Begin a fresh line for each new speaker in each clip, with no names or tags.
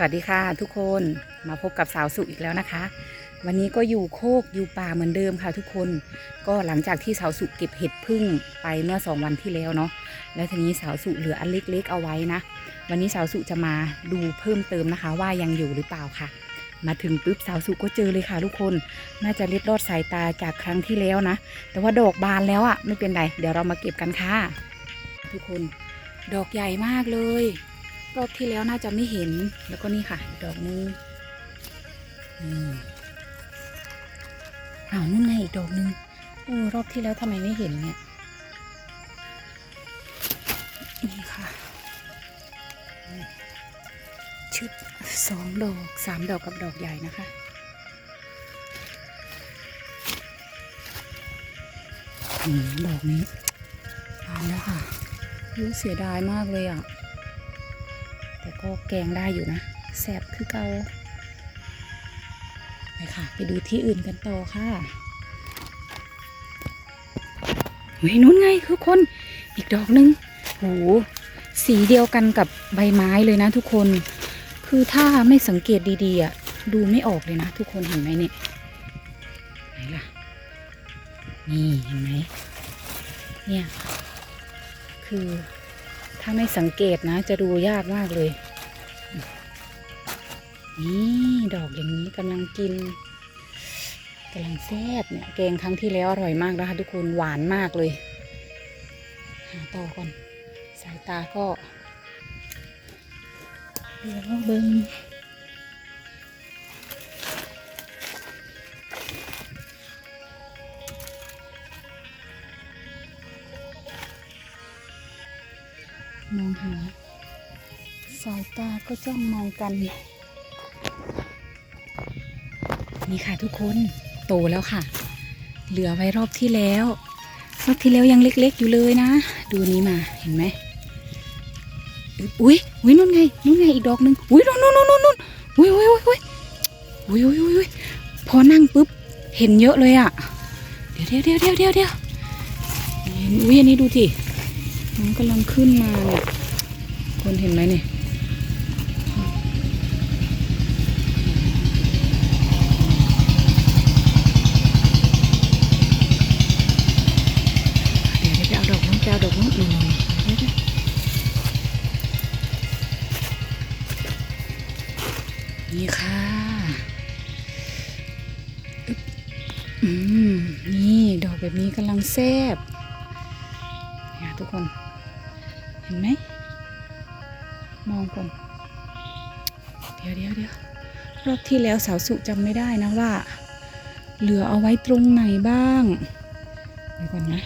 สวัสดีค่ะทุกคนมาพบกับสาวสุอีกแล้วนะคะ วันนี้ก็อยู่โคกอยู่ป่าเหมือนเดิมค่ะทุกคน ก็หลังจากที่สาวสุเก็บเห็ดพึ่งไปเมื่อสองวันที่แล้วเนาะแล้วทีนี้สาวสุเหลืออันเล็กๆเอาไว้นะ วันนี้สาวสุจะมาดูเพิ่มเติมนะคะ ว่ายังอยู่หรือเปล่าค่ะ มาถึงปุ๊บสาวสุก็เจอเลยค่ะ ทุกคนน่าจะเล็ดลอดสายตาจากครั้งที่แล้วนะ แต่ว่าดอกบานแล้วอะ่ะไม่เป็นไรเดี๋ยวเรามาเก็บกันค่ะ ทุกคน ดอกใหญ่มากเลย รอบที่แล้วน่าจะไม่เห็นแล้วก็นี่ค่ะดอกนึงอ้าวนู่นไงอีกดอกนึงเออรอบที่แล้วทำไมไม่เห็นเนี่ยนี่ค่ะชุดสองดอกสามดอกกับดอกใหญ่นะคะอืมดอกนี้บานแล้วค่ะรู้เสียดายมากเลยอะ แต่ก็แกงได้อยู่นะแซ่บคือเกาไปค่ะ ไปดูที่อื่นกันต่อค่ะเฮ้ยนู้นไงทุกคนอีกดอกหนึงโหสีเดียวกันกับใบไม้เลยนะทุกคน คือถ้าไม่สังเกตดีๆอะดูไม่ออกเลยนะทุกคนเห็นไหมเนี่ยไหนล่ะนี่เห็นไหมเนี่ยคือ ถ้าไม่สังเกตนะ จะดูยากมากเลย นี่ดอกอย่างนี้กำลังกินกำลังแซ่บเนี่ยแกงครั้งที่แล้วอร่อยมากนะคะทุกคนหวานมากเลยหาต่อก่อนสายตาก็เดี๋ยวเบิง มองหาสายตาก็จ้องมองกัน นี่ค่ะทุกคนโตแล้วค่ะ เหลือไว้รอบที่แล้วรอบที่แล้วยังเล็กๆอยู่เลยนะ ดูนี้มาเห็นไหมอุ้ยอุ้ยนู่นไงนู่นไงอีกดอกหนึ่งอุ้ยนู่นนู่นนู่นนู่นอุ้ยอุ้ยอุ้ยอุ้ยอุ้ยอุ้ยอุ้ยพอนั่งปุ๊บเห็นเยอะเลยอะ เดี๋ยวเดี๋ยวเดี๋ยวเดี๋ยวเดี๋ยวเห็นอุ้ยอันนี้ดูที่ สิมันกำลังขึ้นมาเนี่ยคนเห็นไหมเนี่ยเดี๋ยวเดี๋ยวไปเอาดอกนู้นไปเอาดอกนู้นนี่เดี๋ยนี่ค่ะ อืม นี่ ดอกแบบนี้กำลังแซ่บเนี่ยทุกคน เห็นไหม มองก่อน เดี๋ยวเดี๋ยวเดี๋ยวรอบที่แล้วสาวสุจำไม่ได้นะว่า เหลือเอาไว้ตรงไหนบ้าง เดี๋ยวก่อนนะ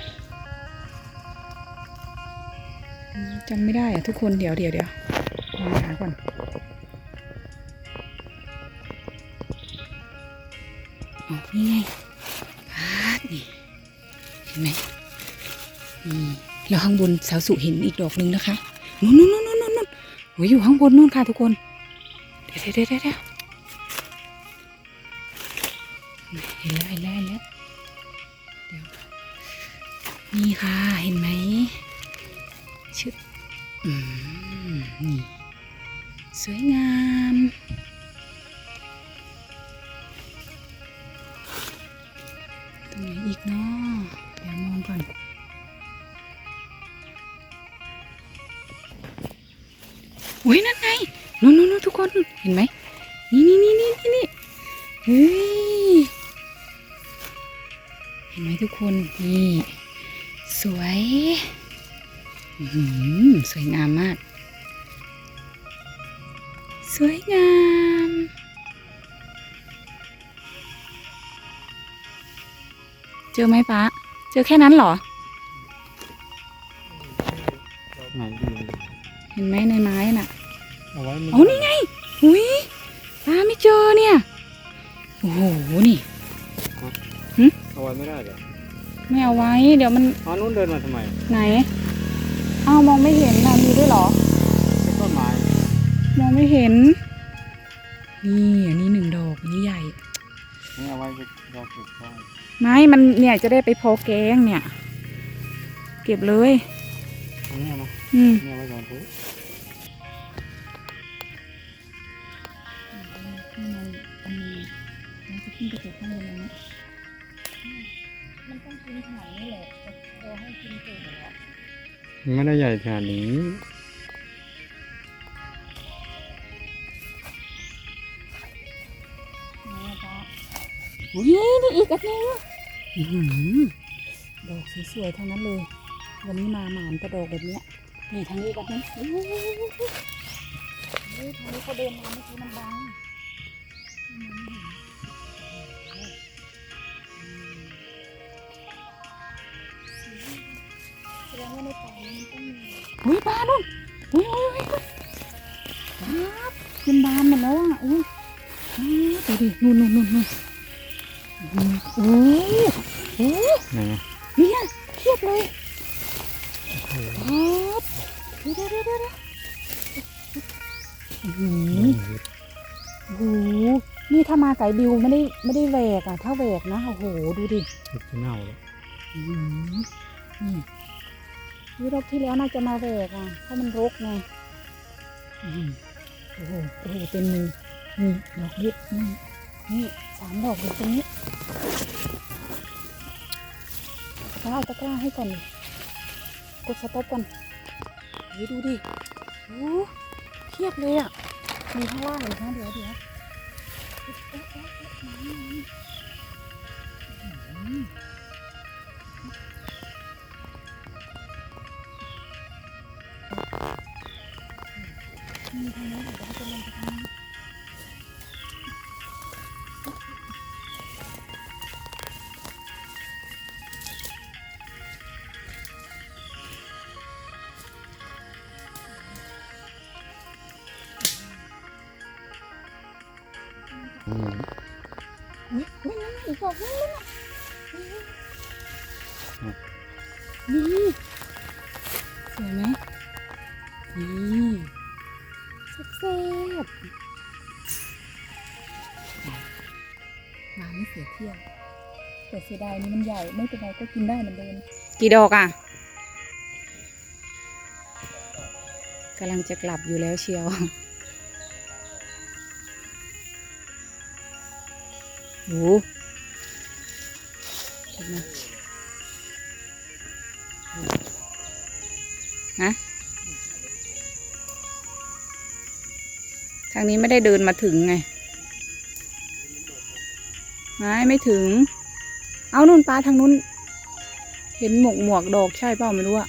จำไม่ได้อะทุกคนเดี๋ยวเดี๋ยวเดี๋ยวลองหาก่อนอ๋อนี่ไงพาดนี่ เห็นไหมนี่ แล้วข้างบนสาวสุเห็นอีกดอกหนึ่งนะคะนู่นนู่นนู่นนู่นนู่นโอ้ยอยู่ข้างบนนู่นค่ะทุกคนเดี๋ยวเดี๋ยวเดี๋ยวเห็นแล้วเห็นแล้วเห็นแล้วเดี๋ยวนี่ค่ะเห็นไหมชึบอืมนี่สวยงามตรงไหนอีกเนาะเดี๋ยวมองก่อน อุ้ยนั่นไงนู่นนู่นนู่นทุกคนเห็นไหมนี่นี่นี่นี่นี่นี่เฮ้ยเห็นไหมทุกคนนี่สวยอื้อหือสวยงามมาก สวยงามเจอไหมป้าเจอแค่นั้นเหรอ
ไหนดี
เห็นไหมในไม้น่ะ
เอาไว้ไม่
โอ้นี่ไงอุ้ยป้าไม่เจอเนี่ย โอ้โห นี่
เอาไว้ไม่ได้เหรอ
ไม่เอาไว้ เดี๋ยวมัน
อ๋อนู้นเดินมาทำไม
ไหน อ้าวมองไม่เห็นนะมีด้วยเหรอ
เป็นต้นไม้
มองไม่เห็น นี่อันนี้หนึ่งดอกอันนี้ใหญ่
นี่เอาไว้รอเก็บได้
ไม้มันเนี่ยจะได้ไปพอแกงเนี่ย เก็บเลย
อันนี้เอามา
อืม
นี่เอาไว้ก่อนปุ๊บ
ขึ้นไปเก็บข้างบนนั้นมันต้องกินขนาดนี้แหละแต่พอให้กินเก่งแล้ว
มันไม่ได้ใหญ่ขนาดนี้
นี่ป้าอุ้ยนี่อีกอันหนึงอื้อหือดอกสวยๆทั้งนั้นเลย วันนี้มาหมานกระดอกแบบเนี้ยนี่ทางนี้กันนะอุ้ยเฮ้ยทางนี้เขาเดินมาเมื่อกี้มันบัง แสดงว่าในป่านี้มันต้องมีอุ้ยปลาดุนอุ้ยอุ้ยอุ้ยอุ้ยครับขึ้นบานหมดแล้วอะอุ้ยอ้าวดูดินู่นนู่นนู่นนู่นโอ้โห
ไหนอะ
เนี่ยเทียบเลยครับเดี๋ยวเดี๋ยวเดี๋ยวเดี๋ยวโอ้โหโอ้โหนี่ถ้ามาไก่บิวไม่ได้ไม่ได้แหวกอะ ถ้าแหวกนะโอ้โหดูดิ
จะเน่าแล้ว
อืม นี่รอบที่แล้วน่าจะมาแหวกอะเพราะมันรกไงโอ้โหโอ้โหเป็นมือนี่ดอกเยอะนี่นี่สามดอกอยู่ตรงนี้แล้วเอาตะกร้าให้ก่อน กดสต็อปก่อนเฮ้ยดูดิโอ้เทียบเลยอะ มีข้างล่างอีกนะเดี๋ยวเดี๋ยว เอ๊ะเอ๊ะเอ๊ะเอ๊ะน้ ที่ยวแต่เสียดายนี่มันใหญ่ไม่เป็นไรก็กินได้เหมือนเดิมกี่ดอกอะกำลังจะกลับอยู่แล้วเชียวโอ้เห็นไหมฮะทางนี้ไม่ได้เดินมาถึงไง ไม่ไม่ถึง เอานู่นปลาทางนู้น เห็นหมวกหมวกดอกใช่เปล่าไม่รู้อะ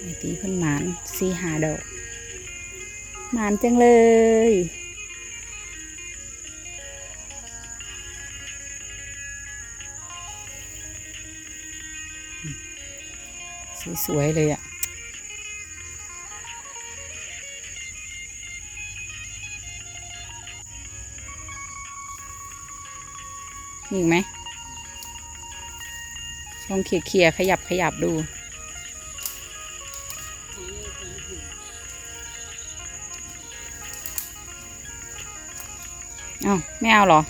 ไอตีเพิ่นหมานสีหาดอก หมานจังเลยสวยๆเลยอะ่ มีอีกไหมลองเขี่ยๆขยับขยับดูอ้าไม่เอาหรอ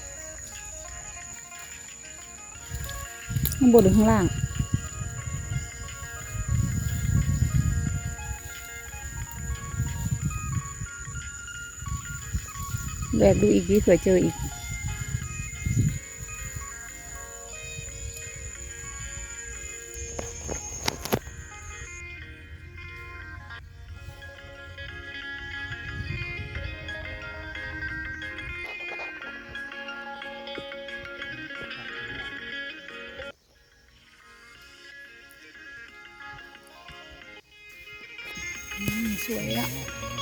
ข้างบนหรือข้างล่าง แบกดูอีกดิเผื่อเจออีก อืมสว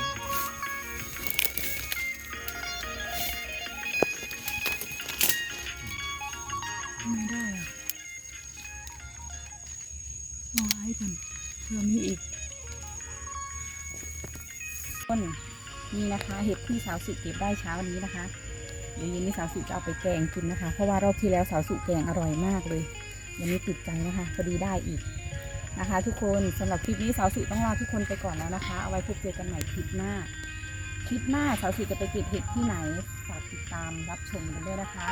นนี่นะคะ เห็ดที่สาวสุเก็บได้เช้านี้นะคะ เดี๋ยวเย็นนี้สาวสุจะเอาไปแกงกินนะคะ เพราะว่ารอบที่แล้วสาวสุแกงอร่อยมากเลยวันนี้ติดใจนะคะพอดีได้อีกนะคะ ทุกคนสำหรับคลิปนี้สาวสุต้องลาทุกคนไปก่อนแล้วนะคะ เอาไว้พบเจอกันใหม่คลิปหน้าคลิปหน้าสาวสุจะไปเก็บเห็ดที่ไหนฝากติดตามรับชมกันด้วยนะคะ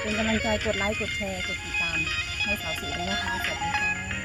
เป็นกำลังใจกดไลค์กดแชร์กดติดตามให้สาวสุด้วยนะคะสวัสดีค่ะ